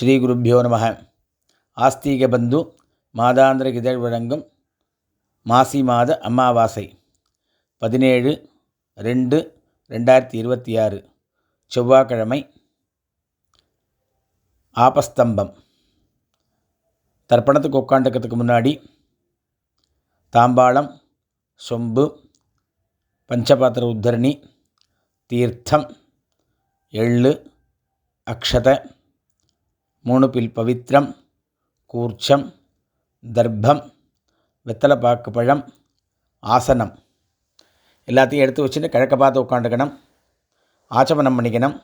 ஸ்ரீகுருப்போ நம. ஆஸ்தீக பந்து மாதாந்திர இதழ் வழங்கும் மாசி மாத அமாவாசை. பதினேழு ரெண்டு ரெண்டாயிரத்தி இருபத்தி ஆறு. செவ்வாய்க்கிழமை ஆபஸ்தம்பம். தர்ப்பணத்துக்கு உட்காந்துக்கிறதுக்கு முன்னாடி தாம்பாளம் சொம்பு பஞ்சபாத்திர உத்தரணி தீர்த்தம் எள்ளு அக்ஷதை மூணு பில் பவித்ரம் கூர்ச்சம் தர்ப்பம் வெத்தலைப்பாக்கு பழம் ஆசனம். எல்லாத்தையும் எடுத்து வச்சுட்டு கிழக்க பார்த்து உட்காந்துக்கணும். ஆச்சமனம் பண்ணிக்கணும்.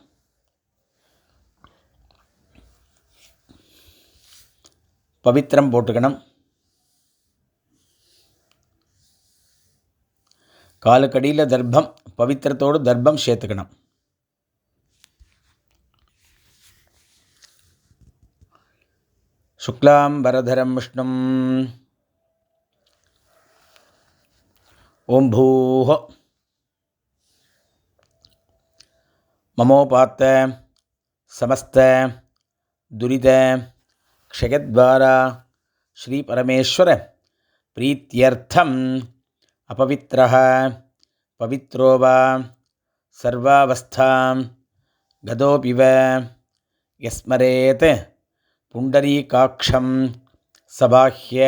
பவித்திரம் போட்டுக்கணும். காலுக்கடியில் தர்ப்பம் பவித்திரத்தோடு தர்ப்பம் சேர்த்துக்கணும். शुक्लाम्बरधरं विष्णुं ॐ भूः ममोपात्त समस्त दुरित क्षयद्वारा श्रीपरमेश्वर प्रीत्यर्थम् अपवित्रः पवित्रो वा सर्वावस्थां गतोऽपि वा यस्मरेत् पुण्डरीकाक्षं सबाह्य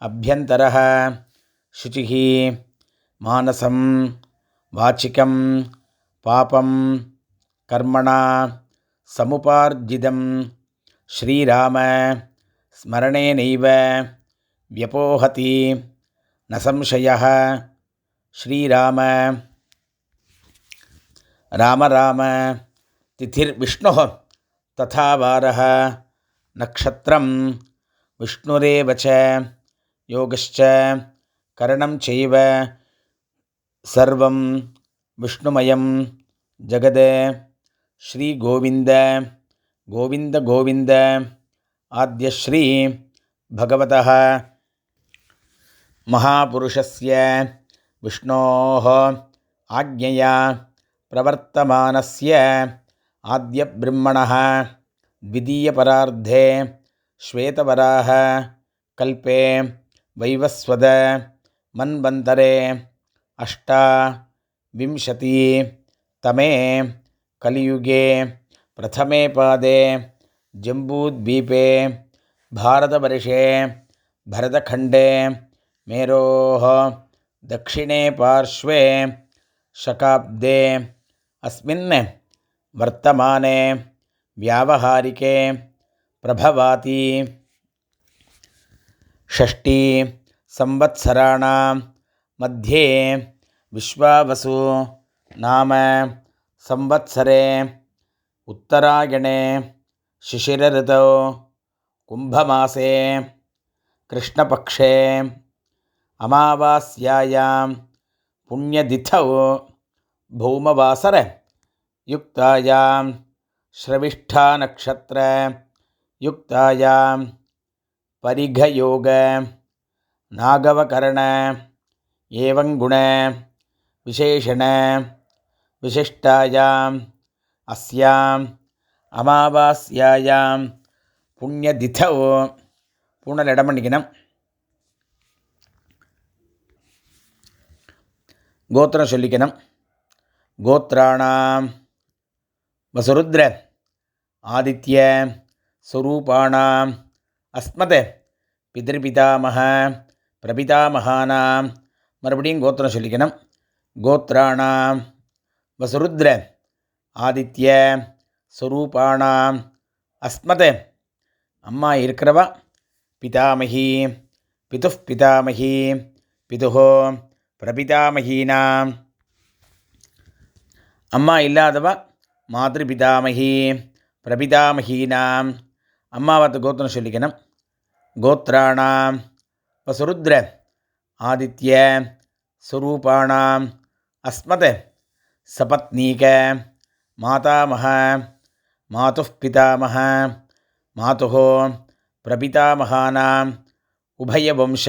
अभ्यन्तरः शुचिः मानसं वाचिकं पापं कर्मणा समुपार्जितं श्रीराम स्मरणेनैव व्यपोहति न संशयः श्रीराम। राम राम, तिथिर्विष्णुः तथा वारः। नक्षत्रं विष्णुरेव च, योगश्च, करणं चैव, सर्वं विष्णुमयं जगद। श्रीगोविन्द, गोविन्द गोविन्द आद्यश्री भगवतः। महापुरुषस्य विष्णोः आज्ञया प्रवर्तमानस्य आद्यब्रह्मणः। द्वितीयपरार्धे श्वेतवराह, कल्पे वैवस्वद, मन्वन्तरे अष्टाविंशतितमे कलियुगे, प्रथमे पादे, जम्बूद्वीपे, भारतवर्षे, भरतखण्डे, मेरोः, दक्षिणे पार्श्वे, शकाब्दे, अस्मिन् वर्तमाने व्यावहारिके प्रभवाति षष्ठी संवत्सराणां मध्ये विश्वावसु नाम संवत्सरे उत्तरायणे शिशिरऋतौ कुम्भमासे कृष्णपक्षे अमावास्यायां पुण्यतिथौ भौमवासरयुक्तायां ஸ்ரவிஷ்டாநக்ஷத்திர யுக்தாயாம் பரிகயோக நாகவகரண ஏவங்குண விசேஷண விசிஷ்டாயாம் அஸ்யாம் அமாவாஸ்யாயாம் புண்ணியதிதோ பூனல் இடம் பண்ணிக்கணும். கோத்திரம் சொல்லிக்கணும். கோத்திராணாம் வசுருத்ர ஆதித்ய ஸ்வரூபாணாம் அஸ்மத பிதிர்பிதாமக பிரபிதாமகானாம் மறுபடியும் கோத்திரம் சொல்லிக்கணும். கோத்ராணாம் வசுருத்ர ஆதித்ய ஸ்வரூபாணாம் அஸ்மத அம்மா இருக்கிறவா? பிதாமகி. பிது பிதாமகி. பிதுஹோ பிரபிதாமகீனாம். அம்மா இல்லாதவா? மாதృபிதாமகி பிரபிதாமகீனாம். அம்மாவத்து கோத்திரம் சொல்லிக்கணும். கோத்ராணாம். சுருத்ர ஆதித்ய சுரூபாணாம். அஸ்மத் சபத்னீக மாதாமக மாது பிதாமக மாதுः பிரபிதாமகானாம் உபயவம்ச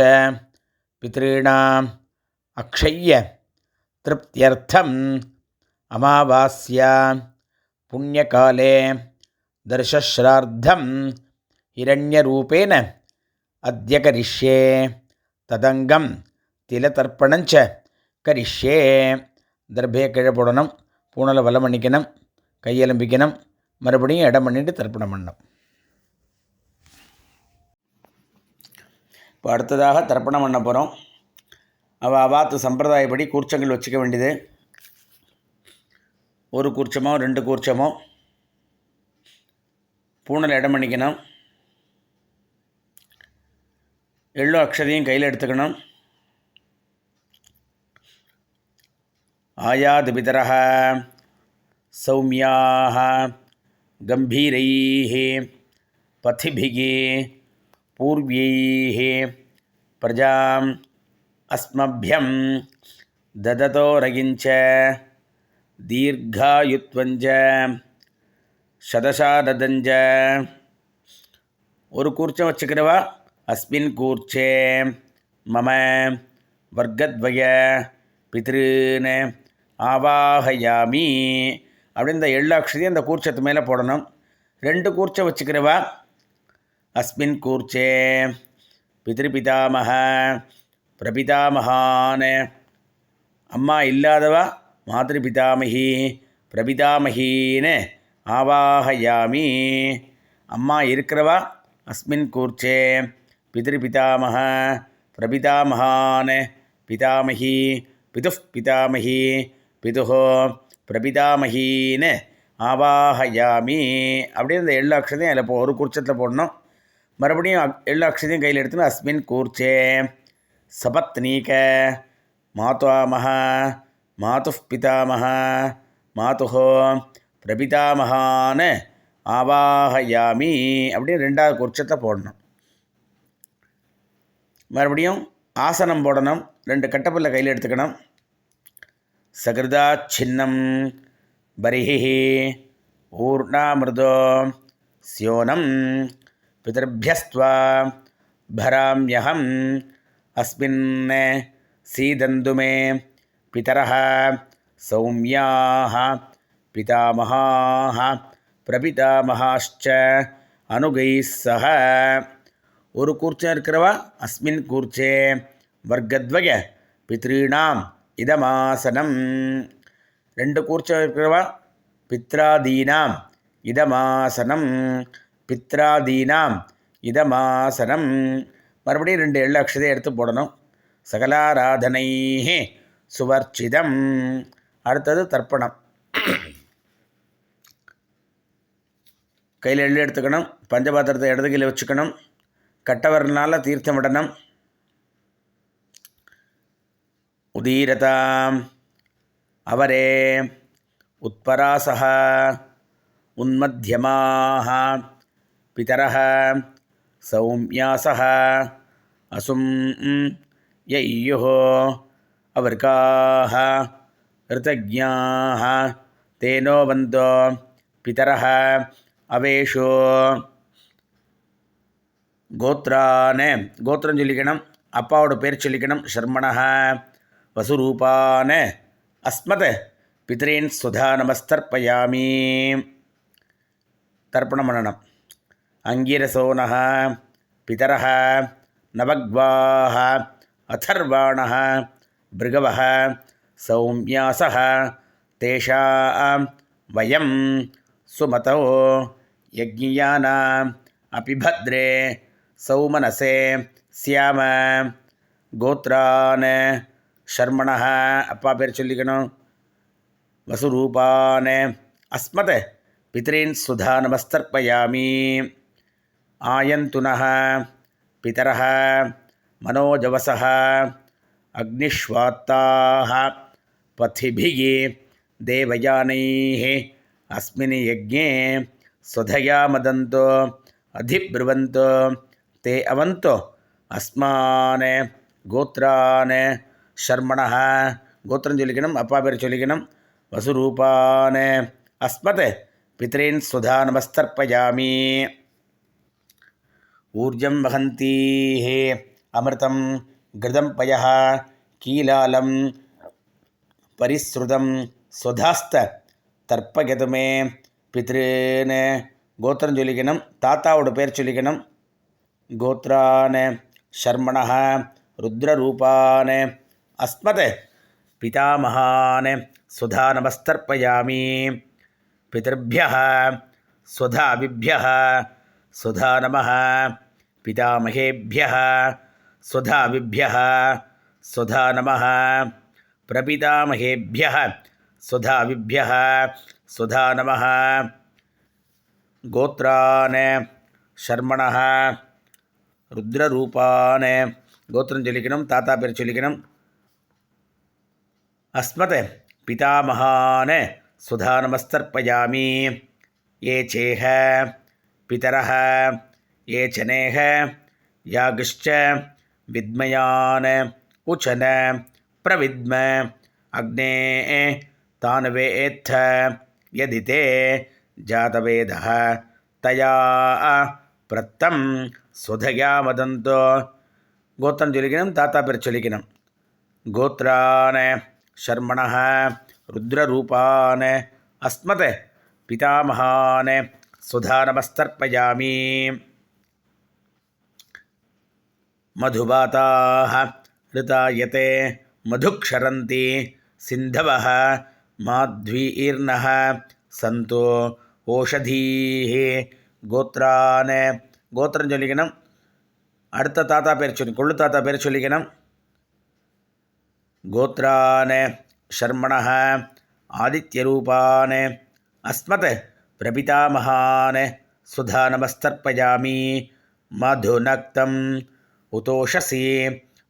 பிதॄणाम् அக்ஷய்ய திருப்தியர்த்தம் அமாவாஸ்யா. புண்ணியகாலே दर्शश्राद्धं हिरण्यरूपेण अद्य करिष्ये तदङ्गं तिलतर्पणञ्च கரிஷ்யே தர்பே கீழே போடணும் பூனலை வலம் பண்ணிக்கணும் கையெலும்பிக்கணும் மறுபடியும் இடம் பண்ணிட்டு தர்ப்பணம் பண்ணணும் இப்போ அடுத்ததாக தர்ப்பணம் பண்ண போகிறோம் அவள் அவாத்து சம்பிரதாயப்படி கூர்ச்சங்கள் வச்சுக்க வேண்டியது ஒரு கூர்ச்சமோ ரெண்டு கூர்ச்சமோ பூனல் இடம் பண்ணிக்கணும் எள்ளு அக்ஷதையும் கையில் எடுத்துக்கணும் आयादिपितरः सौम्याः गम्भीरैः पथिभिः पूर्व्यैः प्रजाम् अस्मभ्यं ददतो தீர்காயுத்வஞ்ச சதசாததஞ்ச. ஒரு கூர்ச்சம் வச்சுக்கிறவா? அஸ்மின் கூர்ச்சே மம வர்க்கத்வய பித்ருன்னு ஆவாஹயாமி அப்படின்னு இந்த எள்ளாட்சதையும் அந்த கூர்ச்சத்து மேலே போடணும். ரெண்டு கூர்ச்சம் வச்சுக்கிறவா? அஸ்மின் கூர்ச்சே பிதிருபிதாமக பிரபிதாமகான் அம்மா இல்லாதவா? மாதிருபிதாமகி பிரபிதாமகின்னு ஆவாகயாமி. அம்மா இருக்கிறவா? அஸ்மின் கூர்ச்சே. பிதிருபிதாமக பிரபிதாமகான் பிதாமகி பிதுः பிதாமகி பிதுஹோ பிரபிதாமகின்னு ஆவாகயாமி. அப்படின்னு இந்த எள்ளு அக்ஷதையும் அதில் போ ஒரு குர்ச்சத்தில் போடணும். மறுபடியும் எள்ளு அக்ஷதையும் கையில் எடுத்துன்னு அஸ்மின் கூர்ச்சே. சபத்னீக மாதாமக மாது பிதாமக மாதுஹோ பிரபிதாமகான ஆவாகயாமி அப்படின்னு ரெண்டாவது குற்சத்தை போடணும். மறுபடியும் ஆசனம் போடணும் ரெண்டு கட்டப்பில்லை கையில் எடுத்துக்கணும். சகிருதா சின்னம் பரிஹி ஊர்ணாமிருதோ ஸ்யோனம் பிதர்பியஸ்துவா பராம்யகம் அஸ்மின் சீதந்துமே पितरः सौम्याः पितामहाः प्रपितामहाश्च अनुगैः सह ஒரு கூர்ச்சம் இருக்கிறவா அஸ்மின் கூர்ச்சே வர்க்கத்வய பித்ருணாம் இதமாசனம் ரெண்டு கூர்ச்சம் இருக்கிறவா பித்ராதீனாம் இதமாசனம் பித்ராதீனாம் இதமாசனம் மறுபடியும் ரெண்டு எள்ளு அக்ஷதை எடுத்து போடணும் சகலாராதனை சுவர்ச்சிதம். அடுத்தது தர்ப்பணம். கையில் எள்ளு எடுத்துக்கணும் பஞ்சபாத்திரத்தை இடது கையில் வச்சுக்கணும் கட்டவரனால தீர்த்தம் விடணும். உதீரதாம். அவரே உத்பராசः உன்மத்தியமாக பிதர சௌமியாசः அசும் யையோ அவர்காக ரிதஜாக தேனோ வந்தோ பிதர அவேஷோ கோத்ரானே கோத்திரம் சொல்லிக்கணும் அப்பாவோட பேர் சொல்லிக்கணும் ஷர்மணா வசுரூபான அஸ்மத் பித்ரேன் சுதா நமஸ்தர்ப்பயாமி தர்ப்பணம் பண்ணணும் அங்கிரசோன பிதர நவக்வாக அதர்வாண भृगवः सौम्यासः तेषां वयं सुमतौ यज्ञियानाम् अपि भद्रे सौमनसे स्याम கோத்ரான் ஷர்மணः அப்பா பேர் சொல்லிக்கணும் வசுரூபான் அஸ்மத் பித்ரீன் சுதா நமஸ்தர்ப்பயாமி ஆயந்துனः பிதரः मनोजवसः अग्निश्वाता पथिभि देवजान अस्े स्वधया मदंत अधिब्रुवंत ते अवंत अस्मा गोत्रान शर्मण गोत्रं चुलिकनम अपापेर चुलिकनम वसुरूपान अस्मत् पितरेन् स्वधा नमस्तर्पयामि। ऊर्जं वहन्ती हे கிருதம் பய கீலாலம் பரிஸ்ருதம் சுதாஸ்த தர்ப்பகதுமே பித்ருன்னு கோத்திரம் சொல்லிக்கணும் தாத்தாவோட பேர் சொல்லிக்கணும் கோத்ரான ஷர்மண ருத்ரரூபான அஸ்மத் பிதாமகான் சுதா நமஸ்தர்ப்பயாமி பிதர்பிய சுதாபிபிய சுதா நம பிதாமகேபிய स्वधाभिभ्यः स्वधा नमः प्रपितामहेभ्यः स्वधाभिभ्यः स्वधा नमः गोत्रान् शर्मणः ருத்ரரூபான கோத்திரம் சொல்லிக்கணும் தாத்தா பேர் சொல்லிக்கணும் அஸ்மத் பிதாமகான சுதாநமஸ்தர்ப்பயாமி ये चेह पितरः ये चनेः यागश्च विद्मयान् उचन प्रविद्म। अग्ने तान् यदि ते जातवेद तया प्रत्तं स्वधया वदन्तु गोत्रं ज्वलिकिनं तातापिर्चलिकिनं शर्मण शर्मणः रुद्ररूपान् अस्मत् पितामहान् सुधानमस्तर्पयामि मधुबाताः ऋतायते मधुक्षरन्ति सिन्धवः माध्वीर्नः सन्तो ஓஷதீः கோத்ரான் கோத்திரம் சொல்லிக்கணும் அடுத்த தாத்தா பேர் சொல்லி கொள்ளு தாத்தா பேர் சொல்லிக்கணும் கோத்ரான் शर्मणः आदित्यरूपान् अस्मत् प्रपितामहान् सुधानमस्तर्पयामि मधुनक्तम् उतोषसि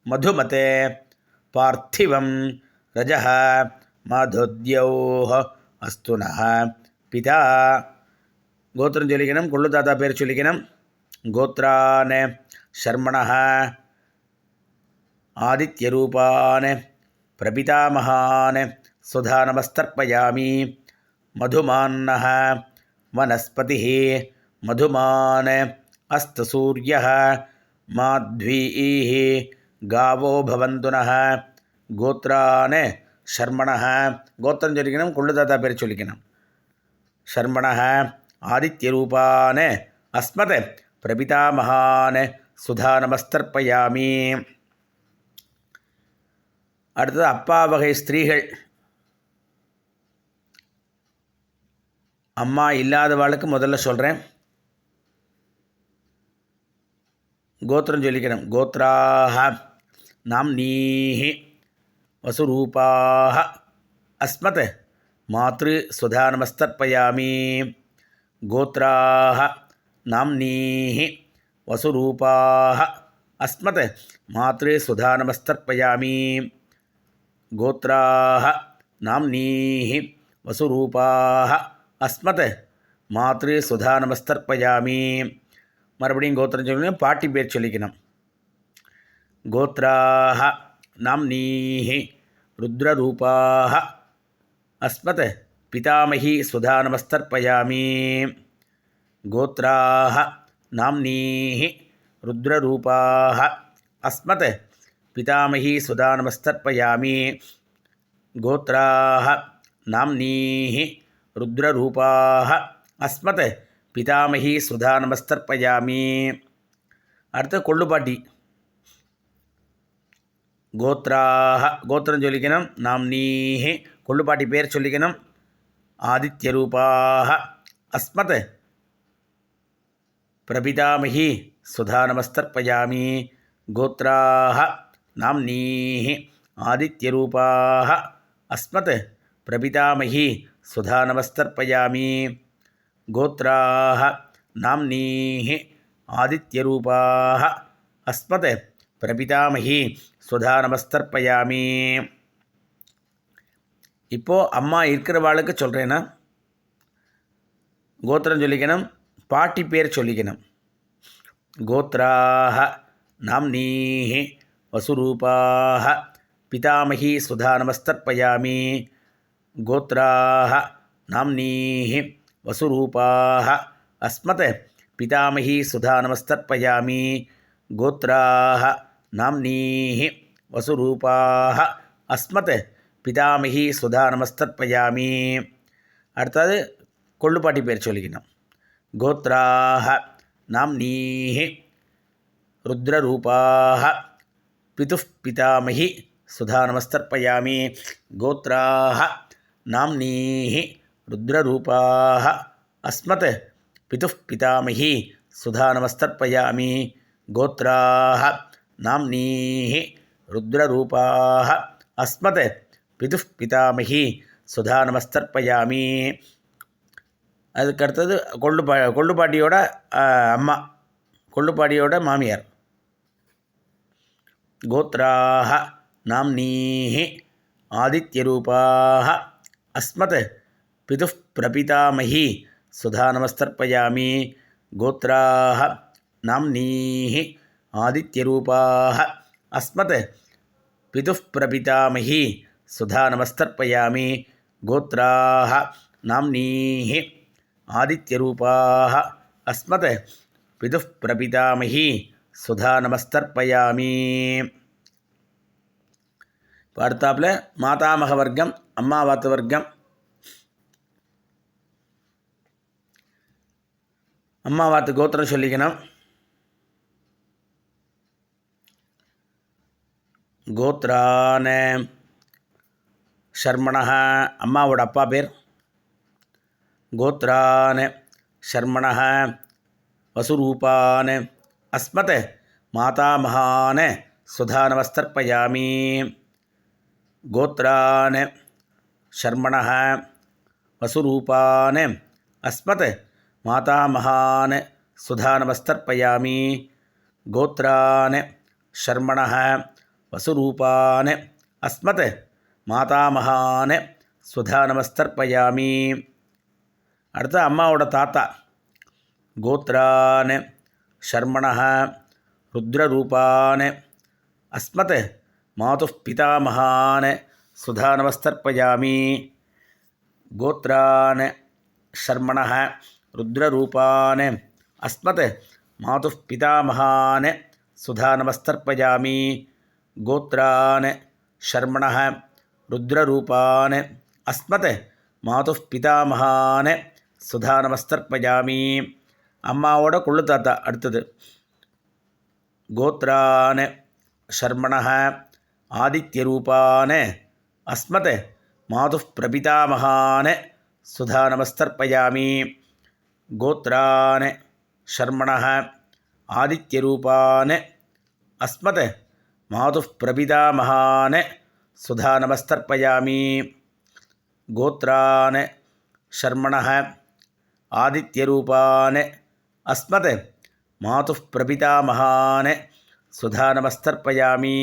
मधुमते पार्थिवं रजः मधुद्यौः अस्तु नः पिता கோத்திரம் சொல்லிக்கணும் கொள்ளு தாத்தா பேர் சொல்லிக்கணும் கோத்ரான் ஷர்மணः ஆதித்யரூபான் प्रपितामहान् सुधानमस्तर्पयामि मधुमान्नः वनस्पतिः मधुमान् अस्तसूर्यः மாத்வீஹ காவோ பவந்துனஹ கோத்ரான ஷர்மணஹ கோத்திரம் சொல்லிக்கணும் குள்ளுதாத்தா பேர் சொல்லிக்கணும் ஷர்மணஹ ஆதித்யரூபான அஸ்மத் பிரபிதாமகான் சுதா நமஸ்தர்ப்பயாமி அடுத்தது அப்பா வகை ஸ்திரீகள். அம்மா இல்லாதவாளுக்கு முதல்ல சொல்கிறேன் கோத்திரம் சொல்லிக்கிறேன் கோத்ராக நாம் நீஹி வசுரூபாக அஸ்மத் மாத்ரு சுதானமஸ்தர்ப்பயாமி கோத்ராக நாம் நீஹி வசுரூபாக அஸ்மத் மாத்ரு சுதானமஸ்தர்ப்பயாமி गोत्राः नाम्नीः वसुरूपाः अस्मत् மாத்ருசுதானமஸ்தர்ப்பயாமி மறுபடியும் கோத்திரம் சொல்லணும் பாட்டி பேர் சொல்லிக்கணும் கோத்ராக நாம்னீஹி ருத்ரரூபாக அஸ்மத் பிதாமகி சுதானமஸ்தர்ப்பயாமி கோத்ராக நாம்னீஹி ருத்ரரூபாக அஸ்மத் पितामही सुदानमस्तर्पयामि गोत्राः नाम्नीः रुद्ररूपाः अस्मत् பிதாமகி சுதா நமஸ்தர்ப்பயாமி அடுத்து கொள்ளுப்பாட்டி கோத்ராக கோத்திரம் சொல்லிக்கணும் நாம் நீஹி கொள்ளுப்பாட்டி பேர் சொல்லிக்கணும் ஆதித்யரூபாக அஸ்மத் பிரபிதாமகி சுதா நமஸ்தர்ப்பயாமி கோத்ராக நாம் நீஹி ஆதித்யரூபாக அஸ்மத் பிரபிதாமகி சுதா நமஸ்தர்ப்பயாமி गोत्राः नाम्नीः आदित्यरूपाः अस्मत् பிரபிதாமகி சுதா நமஸ்தர்ப்பயாமி இப்போது அம்மா இருக்கிறவாளுக்கு சொல்கிறேன்னா கோத்திரம் சொல்லிக்கணும் பாட்டி பேர் சொல்லிக்கணும் கோத்ராக நாம்னீஹி वसुरूपाः पितामही सुधानमस्तर्पयामि गोत्राः नाम्नीः वसुरूपाः अस्मत् पितामही सुधानमस्तर्पयामि गोत्राः नाम्नीः वसुरूपाः अस्मत् பிதாமகி சுதா நமஸ்தர்ப்பயாமி அடுத்தது கொள்ளுப்பாட்டி பேர் சொல்லிக்கணும் गोत्राः नाम्नीः रुद्ररूपाः पितुः पितामही सुधानमस्तर्पयामि गोत्राः नाम्नीः ருத்ரரூபாக அஸ்மத் பிதுः பிதாமகி சுதாநமஸ்தர்ப்பயாமி கோத்ராக நாம்னீः ருத்ரரூபாக அஸ்மத் பிதுः பிதாமகி சுதாநமஸ்தர்ப்பயாமி அதுக்கடுத்தது கொள்ளுப்பா கொள்ளுப்பாட்டியோட அம்மா. கொள்ளுப்பாட்டியோட மாமியார். கோத்ராக நாம்னீः ஆதித்யரூபாக அஸ்மத் पितुः सुधा सुधानमस्तर्पयामि गोत्रा नामनी आदित्यरूपाः। अस्मत् पितुः सुधा सुधानमस्तर्पयामि गोत्रा नामनी आदित्यरूपाः। अस्मत् पितुः प्रपितामही सुधानमस्तर्पयामि वार्तापिल अम्मा अम्मावातवर्गं வர்க்கம் அம்மாவாத்து வர்க்கம் அம்மாவாத்து கோத்திரம் சொல்லிக்கணும் கோத்ரான ஷர்மணः அம்மாவோட அப்பா பேர் கோத்ரான் ஷர்மணः வசுரூபான் அஸ்மத் மாதாமகான் சுதானவஸ்தர்ப்பயாமி கோத்ரான் ஷர்மணः வசுரூபான் அஸ்மத் மாதாமகான் சுதானவஸ்தர்ப்பயாமி கோத்ரான் ஷர்மணः வசுரூபான் அஸ்மத் மாதாமகான சுதா நமஸ்தர்ப்பயாமி அடுத்து அம்மாவோட தாத்தா கோத்ரான் ஷர்மணः ருத்ரரூபான் அஸ்மத் மாது பிதாமகான் சுதா நமஸ்தர்ப்பயாமி கோத்ரான் ஷர்மணः ருத்ரரூபான் அஸ்மத் மாது பிதாமகான் சுதா நமஸ்தர்ப்பயாமி கோத்ரான் ஷர்மணः ருத்ரரூபான் அஸ்மத் மாது பிதாமகான் சுதா நமஸ்தர்ப்பயாமி அம்மாவோட குள்ளு தாத்தா அடுத்தது கோத்ரான் ஷர்மணः ஆதித்யரூபான் அஸ்மத் மாது பிரபிதாமகான் சுதா நமஸ்தர்ப்பயாமி கோத்ரான் ஷர்மண ஆதித்யரூபான் அஸ்மத் மாது பிரபிதாமகான் சுதா நமஸ்தர்ப்பயாமி கோத்ரான் ஷர்மண ஆதித்யரூபான் அஸ்மத் மாது பிரபிதாமகான் சுதா நமஸ்தர்ப்பயாமி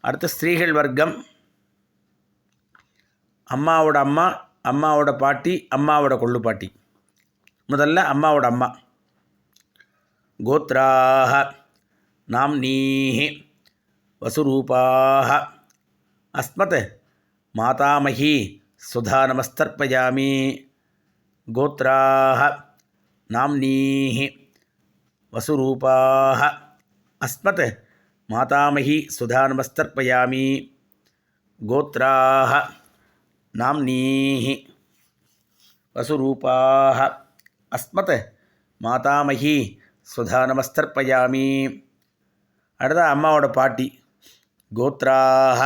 அடுத்து ஸ்திரீகள் வர்க்கம். அம்மாவோட அம்மா அம்மாவோட பாட்டி அம்மாவோட கொள்ளு பாட்டி முதல்ல அம்மாவோட அம்மா கோத்ராக நாம்னீः வசுரூபாः अस्मत् मातामही सुधा नमस्तर्पयामि गोत्राः नाम्नीः वसुरूपाः अस्मत् मातामही सुधा नमस्तर्पयामि गोत्राः नाम्नीः वसुरूपाः अस्मत् மாதாமகி சுதா நமஸ்தர்ப்பயாமி அடுத்த அம்மாவோட பாட்டி கோத்ராக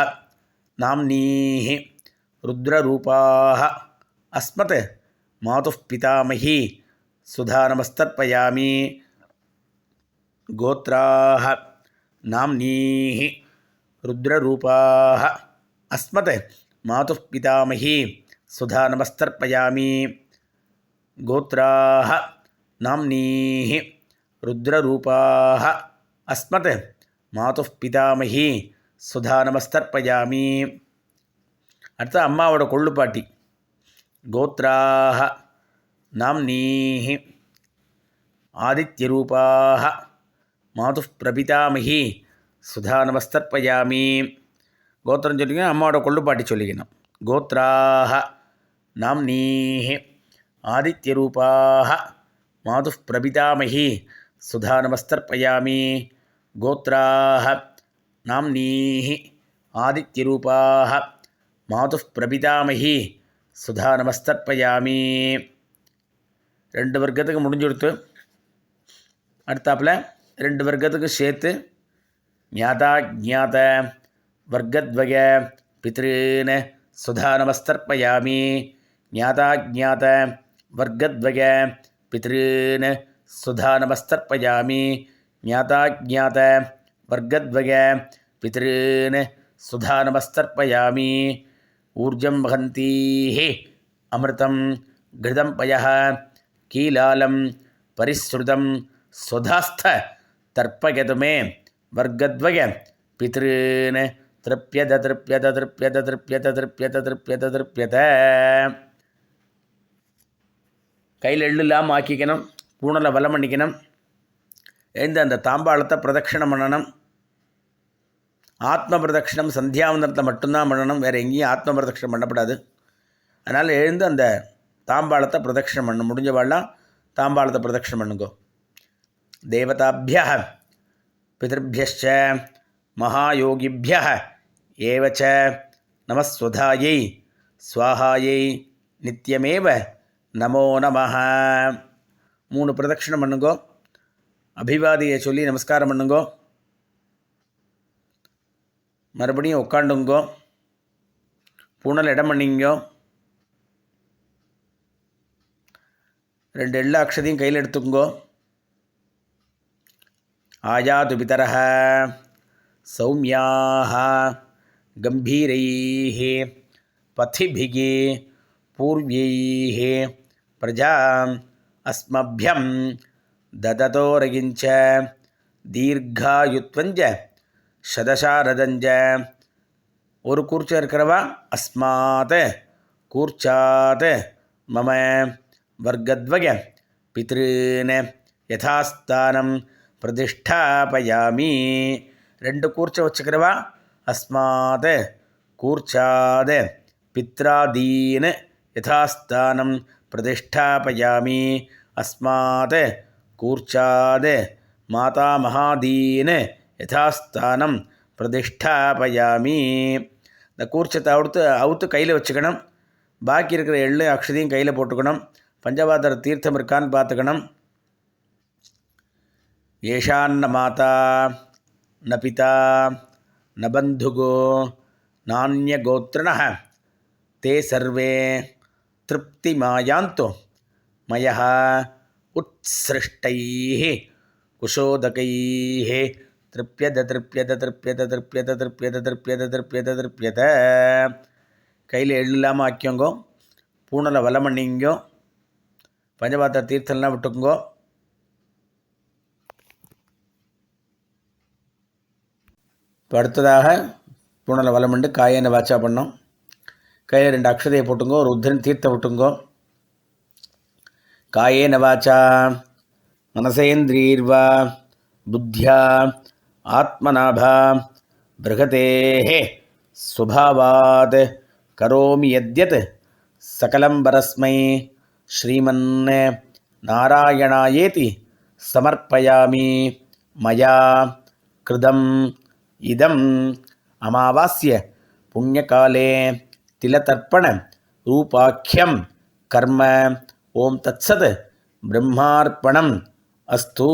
நாம்னீः ருத்ரரூபாः அஸ்மத் மாதுः பிதாமகி சுதா நமஸ்தர்ப்பயாமி கோத்ராக நாம்னீः ருத்ரரூபாः அஸ்மத் மாதுः பிதாமகி சுதா நமஸ்தர்ப்பயாமி கோத்ராக நாம்னீः ருத்ரரூபாः அஸ்மத் மாதுः பிதாமகி சுதா நமஸ்தர்ப்பயாமி அடுத்து அம்மாவோட கொள்ளுப்பாட்டி கோத்ராக நாம்னீः ஆதித்யரூபாக மாதுः பிரபிதாமகி சுதா நமஸ்தர்ப்பயாமி கோத்திரம் சொல்லிக்கணும் அம்மாவோட கொள்ளுப்பாட்டி சொல்லிக்கணும் கோத்ராக நாம்னீः ஆதித்யரூபாக. மாது பிரபிதாமகி சுதா நமஸ்தர்ப்பயாமி கோத்ராக நாம்னீः ஆதித்யரூபாக. மாது பிரபிதாமகி சுதா நமஸ்தர்ப்பயாமி ரெண்டு வர்க்கத்துக்கு முடிஞ்சுடுத்து. அடுத்தாப்பில் ரெண்டு வர்க்கத்துக்கு சேர்த்து. ஞாதா ஜாத வர்க்கத்வய பித்ருன்னு சுதா நமஸ்தர்ப்பயாமி ஞாதா. ஜாத वर्गद्वय पितॄन् ज्ञाता ज्ञात, वर्गद्वय पितॄन् सुधानमस्तर्पयामि। ऊर्जं वहन्तीः, अमृतं घृतं पयः, कीलालं परिश्रुतं स्वधास्थ मे। वर्गद्वय पितॄन् तृप्यत तृप्यत तृप्यत तृप्यत तृप्यत तृप्यत तृप्यत। கையில் எள்ளு இல்லாமல் ஆக்கிக்கணும் பூனலை வலம் பண்ணிக்கணும் எழுந்து அந்த தாம்பாளத்தை பிரதட்சிணம் பண்ணணும். ஆத்ம பிரதட்சிணம் சந்தியாவந்தனத்தை மட்டும்தான் பண்ணணும் வேறு எங்கேயும் ஆத்ம பிரதட்சிணம் பண்ணப்படாது. அதனால் எழுந்து அந்த தாம்பாளத்தை பிரதட்சிணம் பண்ணணும். முடிஞ்சவாள்லாம் தாம்பாளத்தை பிரதட்சிணம் பண்ணுங்கோ. தேவதாபிய பிதர்பியச்ச மகாயோகிபிய ஏவச்ச நமஸ்வதாயை ஸ்வாஹாயை நித்தியமேவ நமோ நம மூணு பிரதட்சிணம் பண்ணுங்கோ. அபிவாதியை சொல்லி நமஸ்காரம் பண்ணுங்கோ. மறுபடியும் உட்காண்டுங்கோ புனல் இடம் பண்ணிங்கோ. ரெண்டு எல்லா அக்ஷதையும் கையில் எடுத்துக்கோங்கோ ஆயாது பிதர சௌமியாக கம்பீரை பத்திபிகே. பூர்வியை பிரஜாம் அஸ்மபியம் தததோரகிஞ்ச தீர்காயுத்வஞ்ச சதசாரதஞ்ச ஒரு கூர்ச்சா இருக்கிறவா? அஸ்மாத். கூர்ச்சாத். மம. வர்க்கத்வய பித்ருன். யதாஸ்தானம். பிரதிஷ்டாபயாமி. ரெண்டு கூர்ச்சை வச்சுக்கிறவா? அஸ்மாத். கூர்ச்சாத். பித்ராதீன். யதாஸ்தானம். பிரதிஷ்டாபயாமி அஸ்மாத் கூர்ச்சாத் மாதாமகாதீன் யதாஸ்தானம் பிரதிஷ்டாபயாமி இந்த கூர்ச்சத்தை அவுத்து அவுத்து கையில் வச்சுக்கணும். பாக்கி இருக்கிற எள்ளு அக்ஷதையும் கையில் போட்டுக்கணும். பஞ்சபாதர தீர்த்தம் இருக்கான்னு பார்த்துக்கணும். ஏஷான்ன மாதா ந பிதா ந பந்துகோ நானிய நானியகோத்திரண தே சர்வே. திருப்தி திருப்திமாயாந்து மயா உத்சிருஷ்டைः குஷோதகைः திருப்பியத திருப்பியத திருப்பியத திருப்பியத திருப்பியத திருப்பியத திருப்பியத திருப்பியத கையில் எள்ளு ஆக்கியோங்கோ பூனலை வலம் பண்ணிங்கோ பஞ்சபாத்திர தீர்த்தம்லாம் விட்டுக்குங்கோ. இப்போ அடுத்ததாக பூனலை வலம் பண்ணி காயனை வாட்சா பண்ணோம். கையில் ரெண்டு அக்ஷதையை போட்டுங்கோ ருத்ரன் தீர்த்த விட்டுங்கோ. காயே நவாச்சா மனசேந்திரீர்வா புத்தியா ஆத்மநாபா பிருகதே சுபாவாத் கரோமி யத்யத் சகலம் பரஸ்மை ஸ்ரீமன் நாராயணாயேதி சமர்ப்பயாமி மயா கிருதம் இதம் அமாவாஸ்ய புண்ணியகாலே. திலதர்ப்பண ரூபாக்கியம். கர்ம ஓம் தத்சத் பிரம்மார்ப்பணம் அஸ்து.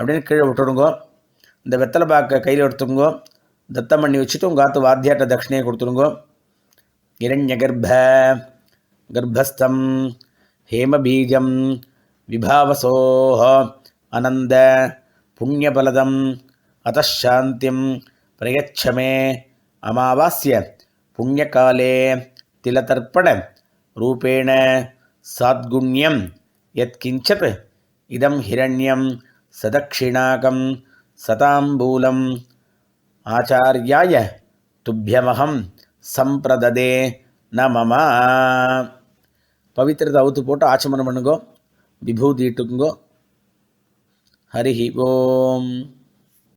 அப்படின்னு கீழே விட்டுடுங்கோ. இந்த வெத்தலை பாக்கை கையில் எடுத்துங்கோ தத்தம் பண்ணி வச்சுட்டு உங்கள் ஆத்து வாத்தியாட்ட தட்சிணையை கொடுத்துருங்கோ இரண்ய கர்ப்ப கர்ப்பஸ்தம் ஹேமபீஜம் விபாவசோஹ அனந்த புண்ணியபலதம் அத்தாந்தியம் பிரயச்சமே அமாவாஸ்ய புண்ணியகாலே திலதர்ப்பண ரூபேண சாத்குண்யம் யத்கிஞ்சத் இதம் ஹிரண்யம் சதக்ஷிணாகம் சதாம்பூலம். ஆச்சாரியாய துப்பியமகம் சம்பிரததே நமமா பவித்திரத்தை அவுத்து போட்டு ஆச்சமனம் பண்ணுங்கோ. விபூதி இட்டுக்குங்கோ. ஹரி ஓம்.